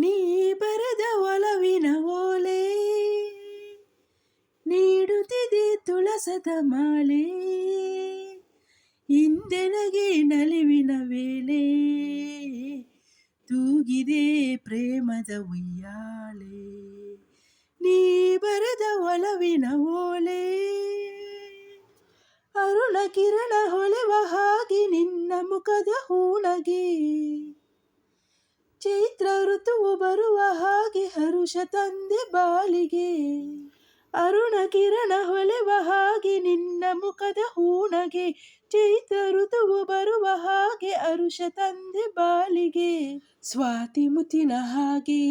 ನೀ ಬರೆದ ಒಲವಿನ ಓಲೆ, ನೀಡುತ್ತಿದೆ ತುಳಸದ ಮಾಲೆ ಹಿಂದೆನಗೆ ನಲಿವಿನ ವೇಳೆ, ತೂಗಿದೆ ಪ್ರೇಮದ ಉಯ್ಯಾಲೆ. ನೀ ಬರೆದ ಒಲವಿನ ಓಲೆ, ಅರುಣ ಕಿರಣ ಹೊಳೆವ ಹಾಗೆ ನಿನ್ನ ಮುಖದ ಹೂಣಗೆ ಚೈತ್ರ ಋತುವು ಬರುವ ಹಾಗೆ ಹರುಷ ತಂದೆ ಬಾಲಿಗೆ. ಅರುಣ ಕಿರಣ ಹೊಳೆವ ಹಾಗೆ ನಿನ್ನ ಮುಖದ ಹೂಣಗೆ. ಚೈತ್ರ ಋತುವು ಬರುವ ಹಾಗೆ ಅರುಷ ತಂದೆ ಬಾಲಿಗೆ. ಸ್ವಾತಿ ಮುತಿನ ಹಾಗೆ,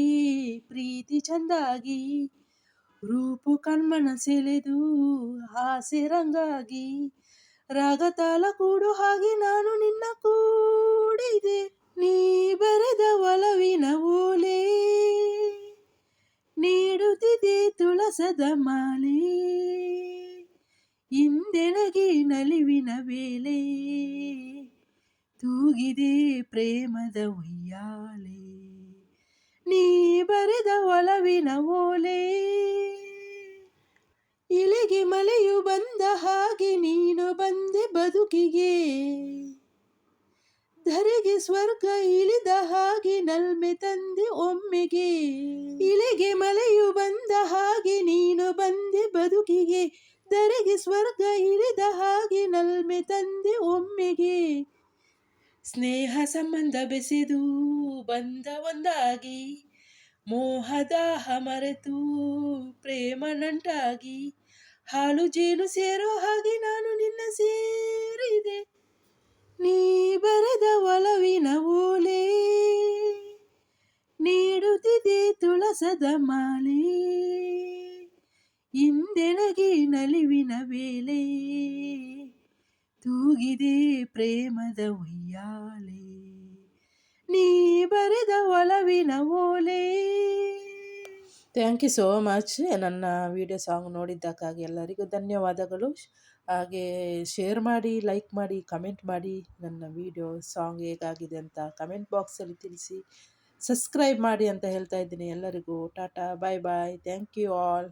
ಪ್ರೀತಿ ಚಂದಾಗಿ. ರೂಪು ಕಣ್ಮನ ಸೆಳೆದು, ಆಸೆ ರಂಗಾಗಿ. ರಾಗತಾಲ ಕೂಡು ಹಾಗೆ ನಾನು ನಿನ್ನ ಕೂಡಿದೆ. ನೀ ತುಳಸದ ಮಾಲೆ ಹಿಂದೆನಗೆ ನಲಿವಿನ ವೇಳೆ ತೂಗಿದೆ ಪ್ರೇಮದ ಉಯ್ಯಾಲೆ ನೀ ಬರೆದ ಒಲವಿನ ಓಲೆ ಇಳಿಗೆ ಮಳೆಯು ಬಂದ ಹಾಗೆ ನೀನು ಬಂದೆ ಬದುಕಿಗೆ, ಧರೆಗೆ ಸ್ವರ್ಗ ಇಳಿದ ಹಾಗೆ ನಲ್ಮೆ ತಂದೆ ಒಮ್ಮೆಗೆ ಇಳಿಗೆ ನೀನು ಬಂದೆ ದರೆಗೆ ಸ್ವರ್ಗ ಇಳಿದ ಹಾಗೆ ನಲ್ಮೆ ತಂದೆ ಒಮ್ಮೆಗೆ. ಸ್ನೇಹ ಸಂಬಂಧ ಬೆಸೆದು ಬಂದ ಒಂದಾಗಿ ಮೋಹದಾಹ ಮರೆತು ಪ್ರೇಮ ನಂಟಾಗಿ, ಹಾಲು ಜೇನು ಸೇರೋ ಹಾಗೆ ನಾನು ನಿನ್ನ ಸೇರಿದೆ. ನೀ ಬರೆದ ಒಲವಿನ ಓಲೆ, ನೀಡುತ್ತಿದೆ ತುಳಸದ ಮಾಲೆ. ಹಿಂದೆನಗೆ ನಲಿವಿನ ವೇಳೆ ತೂಗಿದೆ ಪ್ರೇಮದ ಉಯ್ಯಾಲೆ ನೀ ಬರೆದ ಒಲವಿನ ಓಲೆ. ಥ್ಯಾಂಕ್ ಯು ಸೋ ಮಚ್ ನನ್ನ ವಿಡಿಯೋ ಸಾಂಗ್ ನೋಡಿದ್ದಕ್ಕಾಗಿ ಎಲ್ಲರಿಗೂ ಧನ್ಯವಾದಗಳು. ಹಾಗೆ ಶೇರ್ ಮಾಡಿ ಲೈಕ್ ಮಾಡಿ ಕಮೆಂಟ್ ಮಾಡಿ ನನ್ನ ವಿಡಿಯೋ ಸಾಂಗ್ ಹೇಗಾಗಿದೆ ಅಂತ ಕಮೆಂಟ್ ಬಾಕ್ಸಲ್ಲಿ ತಿಳಿಸಿ. ಸಬ್ಸ್ಕ್ರೈಬ್ ಮಾಡಿ ಅಂತ ಹೇಳ್ತಾ ಇದ್ದೀನಿ ಎಲ್ಲರಿಗೂ. Tata bye bye thank you all